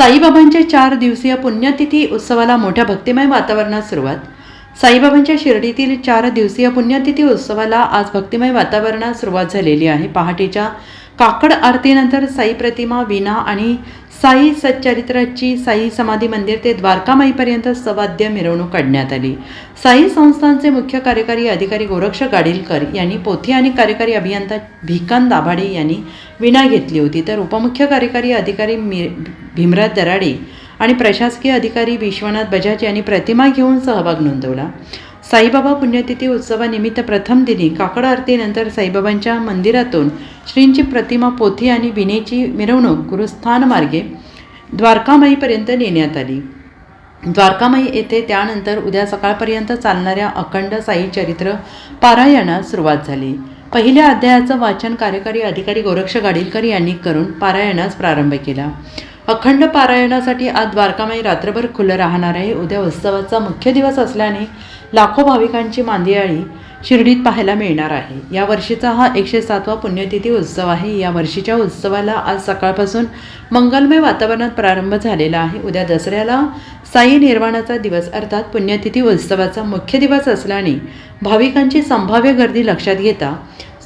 साईबाबांच्या चार दिवसीय पुण्यतिथी उत्सवाला मोठ्या भक्तिमय वातावरणात सुरुवात. साईबाबांच्या शिर्डीतील चार दिवसीय पुण्यतिथी उत्सवाला आज भक्तिमय वातावरणात सुरुवात झालेली आहे. पहाटेच्या काकड आरतीनंतर साई प्रतिमा विना आणि साई सच्चरित्राची साई समाधी मंदिर ते द्वारकामाईपर्यंत सवाद्य मिरवणूक काढण्यात आली. साई संस्थांचे मुख्य कार्यकारी अधिकारी गोरक्ष गाडीलकर यांनी पोथी आणि कार्यकारी अभियंता भिकांत दाभाडे यांनी विणा घेतली होती. तर उपमुख्य कार्यकारी अधिकारी मी भीमराज दराडे आणि प्रशासकीय अधिकारी विश्वनाथ बजाज यांनी प्रतिमा घेऊन सहभाग नोंदवला. साईबाबा पुण्यतिथी उत्सवानिमित्त प्रथम दिनी काकड आरतीनंतर साईबाबांच्या मंदिरातून श्रींची प्रतिमा पोथी आणि विनेची मिरवणूक गुरुस्थान मार्गे द्वारकामाईपर्यंत नेण्यात आली. द्वारकामाई येथे त्यानंतर उद्या सकाळपर्यंत चालणाऱ्या अखंड साई चरित्र पारायणास सुरुवात झाली. पहिल्या अध्यायाचं वाचन कार्यकारी अधिकारी गोरक्ष गाडीलकर यांनी करून पारायणास प्रारंभ केला. अखंड पारायणासाठी आज द्वारकामाई रात्रभर खुलं राहणार आहे. उद्या उत्सवाचा मुख्य दिवस असल्याने लाखो भाविकांची मांदियाळी शिर्डीत पाहायला मिळणार आहे. या वर्षीचा हा एकशे सातवा पुण्यतिथी उत्सव आहे. या वर्षीच्या उत्सवाला आज सकाळपासून मंगलमय वातावरणात प्रारंभ झालेला आहे. उद्या दसऱ्याला साई निर्वाणाचा दिवस अर्थात पुण्यतिथी उत्सवाचा मुख्य दिवस असल्याने भाविकांची संभाव्य गर्दी लक्षात घेता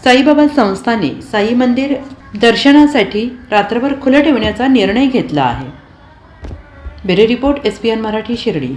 साईबाबा संस्थाने साई मंदिर दर्शनासाठी रात्रभर खुलं ठेवण्याचा निर्णय घेतला आहे. Bureau report S P N Marathi Shirdi.